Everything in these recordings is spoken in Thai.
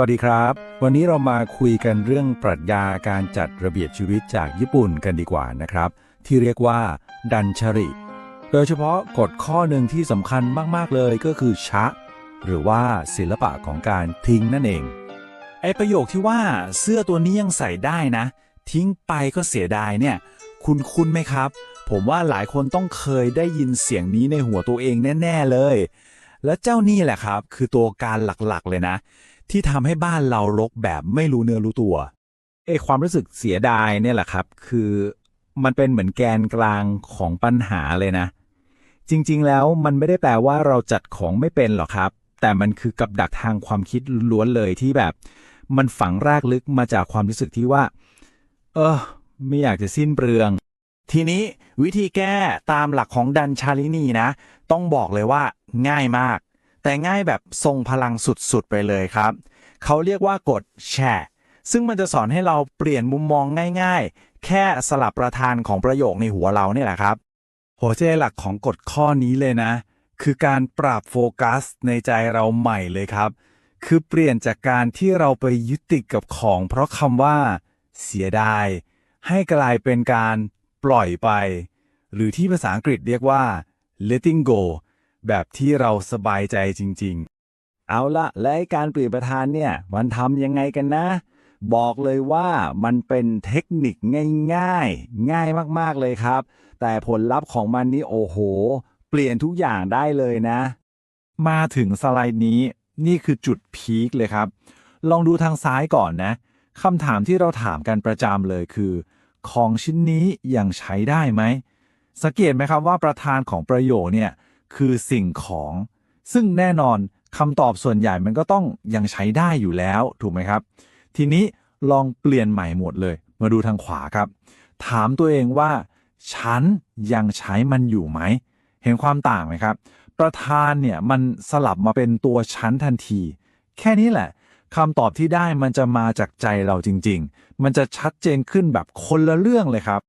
วัสดีครับ วันนี้เรามาคุยกันเรื่องปรัชญาการจัดระเบียบชีวิตจากญี่ปุ่นกันดีกว่านะครับ ที่เรียกว่า ดันชริ โดยเฉพาะกฎข้อหนึ่งที่สำคัญมากๆเลยก็คือชะ หรือว่าศิลปะของการทิ้งนั่นเอง ไอประโยคที่ว่าเสื้อตัวนี้ยังใส่ได้นะ ทิ้งไปก็เสียดายเนี่ย คุณคุ้นไหมครับ ผมว่าหลายคนต้องเคยได้ยินเสียงนี้ในหัวตัวเองแน่ ๆเลย และเจ้านี่แหละครับ คือตัวการหลักๆเลยนะ ที่ทำให้บ้านเรารกแบบไม่รู้เนื้อรู้ตัวเอความรู้สึกเสียดายเนี่ยแหละครับ คือมันเป็นเหมือนแกนกลางของปัญหาเลยนะ จริงๆแล้วมันไม่ได้แปลว่าเราจัดของไม่เป็นหรอกครับ แต่มันคือกับดักทางความคิดล้วนเลยที่แบบ มันฝังรากลึกมาจากความรู้สึกที่ว่า เออไม่อยากจะสิ้นเปลือง ทีนี้วิธีแก้ตามหลักของดันชาลินีนะ ต้องบอกเลยว่าง่ายมาก แต่ง่ายแบบทรงพลังสุดๆไปเลยครับ เขาเรียกว่ากฎแชร์ซึ่งมันจะสอนให้เราเปลี่ยนมุมมองง่าย ๆ แค่สลับประธานของประโยคในหัวเราเนี่ยแหละครับ หัวใจหลักของกฎข้อนี้เลยนะ คือการปรับโฟกัสในใจเราใหม่เลยครับ คือเปลี่ยนจากการที่เราไปยึดติดกับของ เพราะคำว่า เสียดาย ให้กลายเป็นการปล่อยไป หรือที่ภาษาอังกฤษเรียกว่า letting go แบบที่เราสบายใจจริง ๆ เอาละและการเปลี่ยนประธานเนี่ย มันทำยังไงกันนะ บอกเลยว่ามันเป็นเทคนิคง่ายๆ ง่ายมากๆเลยครับ แต่ผลลัพธ์ของมันนี่โอ้โห เปลี่ยนทุกอย่างได้เลยนะ มาถึงสไลด์นี้นี่คือจุดพีคเลยครับ ลองดูทางซ้ายก่อนนะคำถามที่เราถามกันประจำเลยคือ ของชิ้นนี้ยังใช้ได้ไหมสังเกตไหมครับว่าประธานของประโยคเนี่ย คือสิ่งของ ซึ่งแน่นอนคำตอบส่วนใหญ่มันก็ต้องยังใช้ได้อยู่แล้วถูกไหมครับ ทีนี้ลองเปลี่ยนใหม่หมดเลย มาดูทางขวาครับ ถามตัวเองว่า ฉันยังใช้มันอยู่ไหม เห็นความต่างไหมครับ ประธานเนี่ยมันสลับมาเป็นตัวฉันทันที แค่นี้แหละคำตอบที่ได้มันจะมาจากใจเราจริง ๆ มันจะชัดเจนขึ้นแบบคนละเรื่องเลยครับ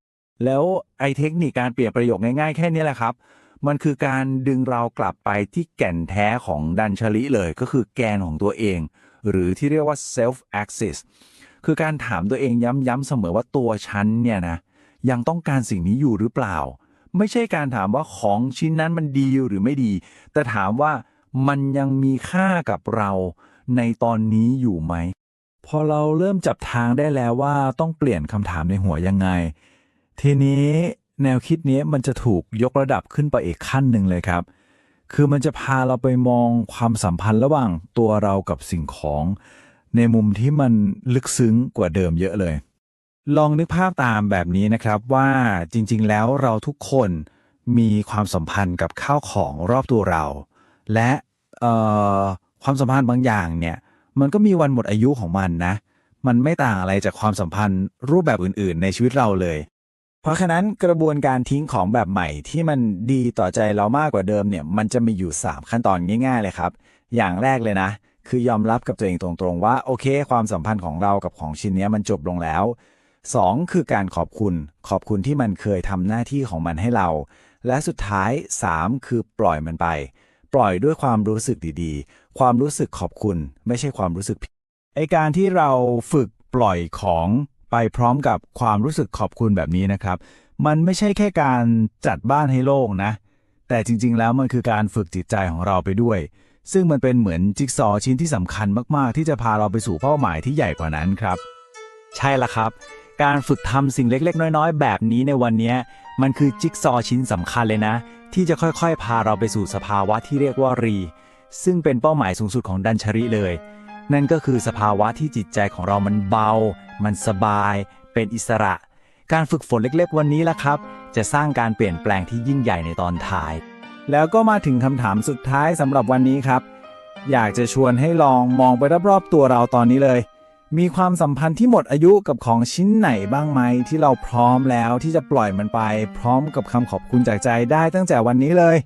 แล้วไอเทคนิคการเปลี่ยนประโยคง่ายๆ แค่นี้แหละครับ มันคือการดึงเรากลับไปที่แก่นแท้ของดันชลิเลยก็คือแกนของตัวเอง หรือที่เรียกว่า self axis คือการถามตัวเองย้ำๆเสมอว่าตัวฉันเนี่ยนะยังต้องการสิ่งนี้อยู่หรือเปล่า ไม่ใช่การถามว่าของชิ้นนั้นมันดีหรือไม่ดี แต่ถามว่ามันยังมีค่ากับเราในตอนนี้อยู่ไหม พอเราเริ่มจับทางได้แล้วว่าต้องเปลี่ยนคำถามในหัวยังไง ทีนี้ แนวคิดนี้มันจะถูกยกระดับขึ้นไปอีกขั้นหนึ่งเลยครับ คือมันจะพาเราไปมองความสัมพันธ์ระหว่างตัวเรากับสิ่งของ ในมุมที่มันลึกซึ้งกว่าเดิมเยอะเลย ลองนึกภาพตามแบบนี้นะครับว่าจริงๆ แล้วเราทุกคนมีความสัมพันธ์กับข้าวของรอบตัวเรา และความสัมพันธ์บางอย่างเนี่ยมันก็มีวันหมดอายุของมันนะ มันไม่ต่างอะไรจากความสัมพันธ์รูปแบบอื่นๆ ในชีวิตเราเลย เพราะฉะนั้นกระบวนการทิ้งของแบบใหม่ที่มันดีต่อใจเรามากกว่าเดิมเนี่ยมันจะมีอยู่ 3 ขั้นตอนง่ายๆเลยครับ อย่างแรกเลยนะ คือยอมรับกับตัวเองตรงๆว่าโอเค ความสัมพันธ์ของเรากับของชิ้นนี้มันจบลงแล้ว 2 คือการขอบคุณ ขอบคุณที่มันเคยทำหน้าที่ของมันให้เรา และสุดท้าย 3 คือปล่อยมันไป ปล่อยด้วยความรู้สึกดีๆ ความรู้สึกขอบคุณ ไม่ใช่ความรู้สึกผิดไอการที่เราฝึกปล่อยของ ไปพร้อมกับความรู้สึกขอบคุณแบบนี้นะครับ มันไม่ใช่แค่การจัดบ้านให้โล่งนะ แต่จริง ๆ แล้วมันคือการฝึกจิตใจของเราไปด้วย ซึ่งมันเป็นเหมือนจิ๊กซอว์ชิ้นที่สำคัญมากๆ ที่จะพาเราไปสู่เป้าหมายที่ใหญ่กว่านั้นครับ ใช่ละครับ การฝึกทำสิ่งเล็ก ๆ น้อย ๆ แบบนี้ในวันนี้มันคือจิ๊กซอว์ชิ้นสำคัญเลยนะ ที่จะค่อยๆ พาเราไปสู่สภาวะที่เรียกว่ารี ซึ่งเป็นเป้าหมายสูงสุดของดันชริเลย นั่นก็คือสภาวะที่จิตใจของเรามันเบา มันสบาย เป็นอิสระ การฝึกฝนเล็กๆ วันนี้ละครับ จะสร้างการเปลี่ยนแปลงที่ยิ่งใหญ่ในตอนท้าย แล้วก็มาถึงคำถามสุดท้ายสำหรับวันนี้ครับ อยากจะชวนให้ลองมองไปรอบๆตัวเราตอนนี้เลย มีความสัมพันธ์ที่หมดอายุกับของชิ้นไหนบ้างไหมที่เราพร้อมแล้วที่จะปล่อยมันไป พร้อมกับคำขอบคุณจากใจได้ตั้งแต่วันนี้เลย